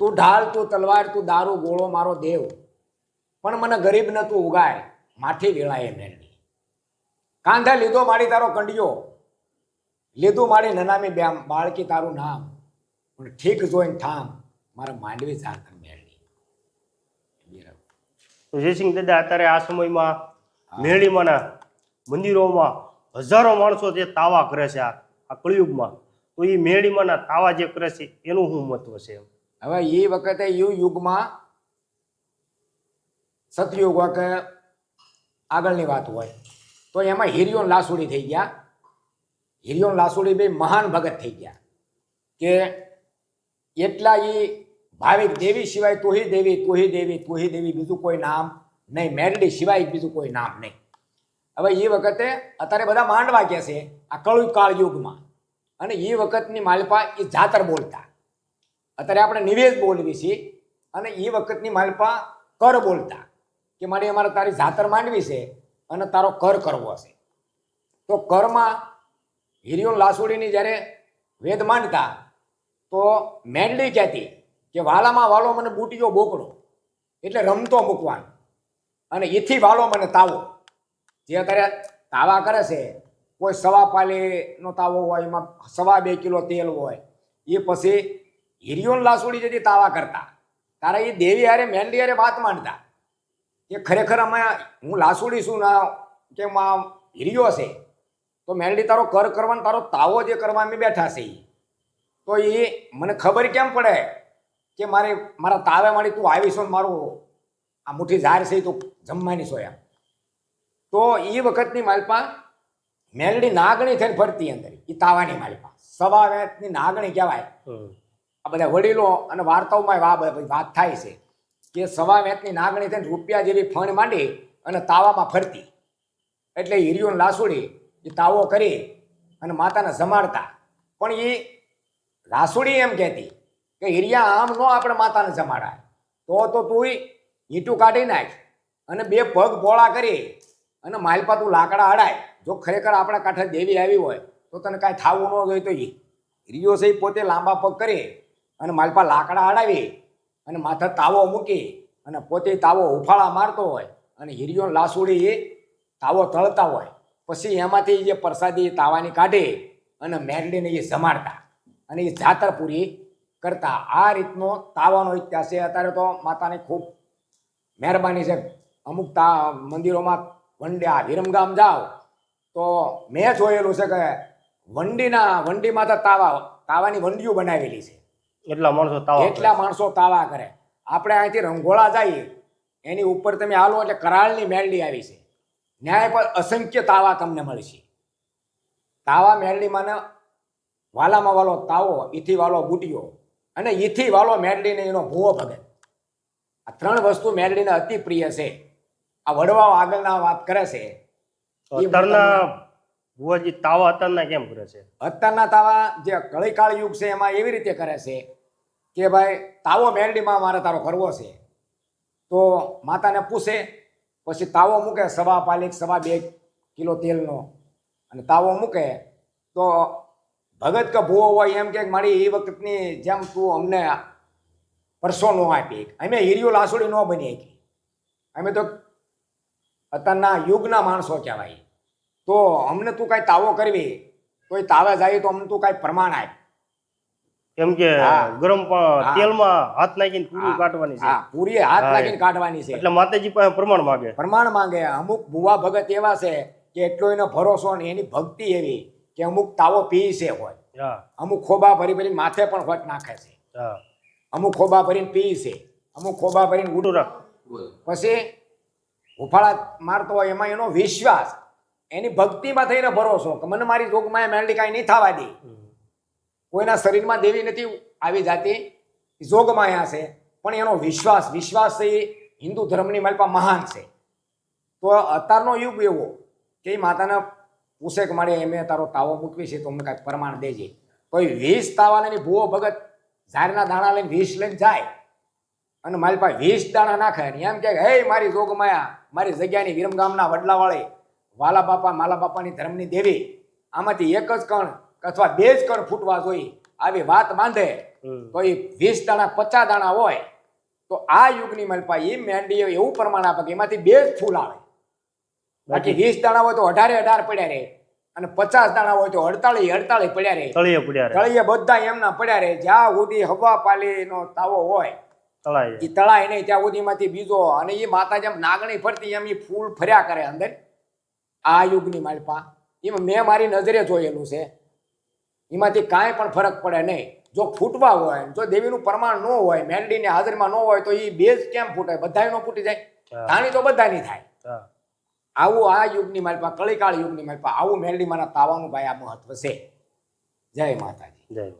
તું ઢાલ તું તલવાર તું દારૂ ગોળો મારો દેવ. પણ મને ગરીબ ન તું ઉગાય માઠી વેળાએ મેળવી. કાંધા લીધો મારી તારો કંડિયો. લીધું મારી નનામી બે બાળકી તારું નામ. પણ ઠીક જોઈને થામ મારા માંડવી ઝારખંડ મેળવી. જયસિંહ દાદા અત્યારે આ સમયમાં મેળીમાંના મંદિરોમાં હજારો માણસો જે તાવા કરે છે આ આ કળિયુગમાં. તો એ મેળીમાંના તાવા જે કરે છે એનું શું મહત્વ છે એમ? હવે એ વખતે યુ યુગમાં સતયુગ કે આગળની વાત હોય. તો એમાં હિરિયોન લાસુડી થઈ ગયા. હિરિયોન લાસુડી બે મહાન ભગત થઈ ગયા. કે એટલા એ ભાવિક દેવી સિવાય તુહી દેવી તુહી દેવી તુહી દેવી બીજું કોઈ નામ નહીં. મેરડી સિવાય બીજું કોઈ નામ નહીં. હવે એ વખતે અત્યારે બધા માંડવા કહે છે આ કળુ કાળ યુગમાં અને એ વખતની માલપા એ જાતર બોલતા. અત્યારે આપણે નિવેદ બોલવી છીએ અને એ વખતની માલપા કર બોલતા કે મારી અમારે તારી જાતર માંડવી છે અને તારો કર કરવો છે તો કરમાં હિરિયો લાસુડીની જ્યારે વેદ માંડતા, તો મેંડલી કહેતી કે વાલામાં વાલો મને બૂટીઓ બોકડો, એટલે રમતો મૂકવાનો. અને એથી વાલો મને તાવો. જે અત્યારે તાવા કરે છે, કોઈ સવા પાલીનો તાવો હોય, એમાં સવા બે કિલો તેલ હોય, એ પછી હિરિયોન લાસોડી જતી તાવા કરતા. તારા એ દેવી હારે મેંડી હારે વાત માંડતા. કે ખરેખર અમે હું લાસુડી છું ના કે હિરિયો છે? તો મેલડી તારો કર કરવાનો, તારો તાવો જે કરવા અમે બેઠા છે. તો એ મને ખબર કેમ પડે? કે મારે, મારા તાવે મારી તું આવીશો ને મારું આ મુઠ્ઠી ઝાર છે તું જમવાની છો એમ. તો એ વખતની માલપા મેલડી નાગણી થઈને ફરતી અંદર એ તાવાની માલપા. સવા વેતની નાગણી કહેવાય. આ બધા વડીલો અને વાર્તાઓમાં વાત થાય છે કે સવા વેતની નાગણી થઈને રૂપિયા જેવી ફણ માંડી અને તાવામાં ફરતી. એટલે હિરિયોન લાસુડી એ તાવો કરી અને માતાને જમાડતા. પણ એ લાસુડી એમ કહેતી કે હિરિયા, આમ ન આપણે માતાને જમાડાય. તો તો તું ઈંટું કાઢી નાખ અને બે પગ પોળા કરી અને માલપા તું લાકડા અડાય. જો ખરેખર આપણા કાંઠે દેવી આવી હોય તો તને કાંઈ થાવું ન જોઈએ તો એ હિરિયો ઈ પોતે લાંબા પગ કરી અને માલપા લાકડા અડાવી અને માથે તાવો મૂકી અને પોતે તાવો ઉફાળા મારતો હોય અને હિરિયો લાસુડી એ તાવો તળતા હોય. પછી એમાંથી જે પ્રસાદી તાવાની કાઢી અને મેરડીને એ જમાડતા અને એ જાતર પૂરી કરતા. આ રીતનો તાવાનો ઇતિહાસ છે. અત્યારે તો માતાની ખૂબ મહેરબાની છે. અમુક તા મંદિરોમાં વંડે આ વિરમગામ જાઓ તો મેં જોયેલું છે કે વંડીના વંડીમાં તો તાવા, તાવાની વંડીઓ બનાવેલી છે. એટલા માણસો તાવા. એટલા માણસો તાવા કરે. આપણે અહીંથી રંગોળા જઈએ એની ઉપર તમે હાલો એટલે કરાળની મેરડી આવી છે. ન્યાય પર અસંખ્ય તાવા તમને મળશે. તાવા મેરડીમાં ને વાલામાં વાલો તાવો ઈથી વાલો બુટિયો અને ઈથી વાલો મેરડીને એનો ભૂવો ભગે. આ ત્રણ વસ્તુ મેરડીને અતિ પ્રિય છે. આ વડવાઓ આગળના વાત કરે છે. ભુવાજી તાવા અત્યારના કેમ કરે છે? અત્યારના તાવા જે કળીકાળ યુગ છે, એમાં એવી રીતે કરે છે કે ભાઈ, તાવો મેરડીમાં મારે તારો કરવો છે. તો માતાને પૂછે, પછી તાવો મૂકે સવા પાલિક સવા બે કિલો તેલનો. અને તાવો મૂકે, તો ભગત કે ભૂવો હોય એમ કે મારી એ વખતની જેમ તું અમને પરસો ન આપી. અમે હીરિયો લાસુડી ન બની શકી અમે તો અત્યારના યુગના માણસો કહેવાય. તો અમને તું કાંઈ તાવો કરવી. તો એ તાવે જાય તો અમને તું કાંઈ પ્રમાણ આપ. કેમ કે ગરમ. તેલમાં હાથ નાખીને પૂરી કાઢવાની છે. હા પૂરી હાથ નાખીને કાઢવાની છે. એટલે માતાજી પાસે પ્રમાણ માગે. પ્રમાણ માંગે. અમુક ભુવા ભગત એવા છે કે એટલો એનો ભરોસો ને એની ભક્તિ એવી કે અમુક તાવો પી છે હોય. અમુક ખોબા ભરી ભરી માથે પણ હોટ નાખે છે. અમુક ખોબા ભરીને પી છે. અમુક ખોબા ભરીને ઉડું રાખ. પછી ઉફાળા મારતો હોય એમાં એનો વિશ્વાસ. એની ભક્તિમાં થઈને ભરોસો કે મને મારી જોગમાં મેળી કાંઈ નહીં થવા દે. કોઈના શરીરમાં દેવી નથી આવી જાતી. જોગમાયા છે. પણ એનો વિશ્વાસ વિશ્વાસ એ હિન્દુ ધર્મની માલપા મહાન છે. તો અત્યારનો યુગ એવો કે એ માતાને પૂછે કે મારે એમે તારો તાવો મૂકવી છે તો અમને કાંઈક પ્રમાણ દેજે. કોઈ વીસ તાવા લઈને ભૂવો ભગત ઝારના દાણા લઈને વીસ લઈને જાય. અને મારી પાસે વીસ દાણા નાખે એમ કે હે મારી જોગમાયા મારી જગ્યાની વિરમગામના વડલાવાળી વાલા બાપા માલા બાપાની ધર્મની દેવી. આમાંથી એક જ કણ અથવા બે જ કણ ફૂટવા જોઈએ. આવી વાત બાંધે. તો એ વીસ દાણા પચાસ દાણા હોય તો આ યુગની મલપા એ મેંડી એવું પ્રમાણ આપે કે એમાંથી બે જ ફૂલ આવે. બાકી વીસ દાણા હોય તો અઢારે અઢાર પડ્યા રહે અને પચાસ દાણા હોય તો અડતાળી અડતાળી પડ્યા રહે તળીએ પડ્યા રહે તળિયે બધા એમના પડ્યા રહે જ્યાં સુધી હવા પાલીનો તાવો હોય તળાય એ તળાય નહીં ત્યાં સુધીમાંથી બીજો અને એ માતા જેમ નાગણી ફરતી એમ એ ફૂલ ફર્યા કરે અંદર. આ યુગની માલપા. એમાં મેં મારી નજરે જોયેલું છે. એમાંથી કાંઈ પણ ફરક પડે નહીં. જો ફૂટવા હોય જો દેવીનું પ્રમાણ ન હોય મેલડીને હાજરીમાં ન હોય તો એ બેઝ કેમ ફૂટે? બધા નો ફૂટી જાય. ધાણી તો બધાની થાય. આવું આ યુગની માલપા કળીકાળ યુગની માલપા આવું મેલડીમાંના તાવાનું ભાઈ આ મહત્વ છે. જય માતાજી. જય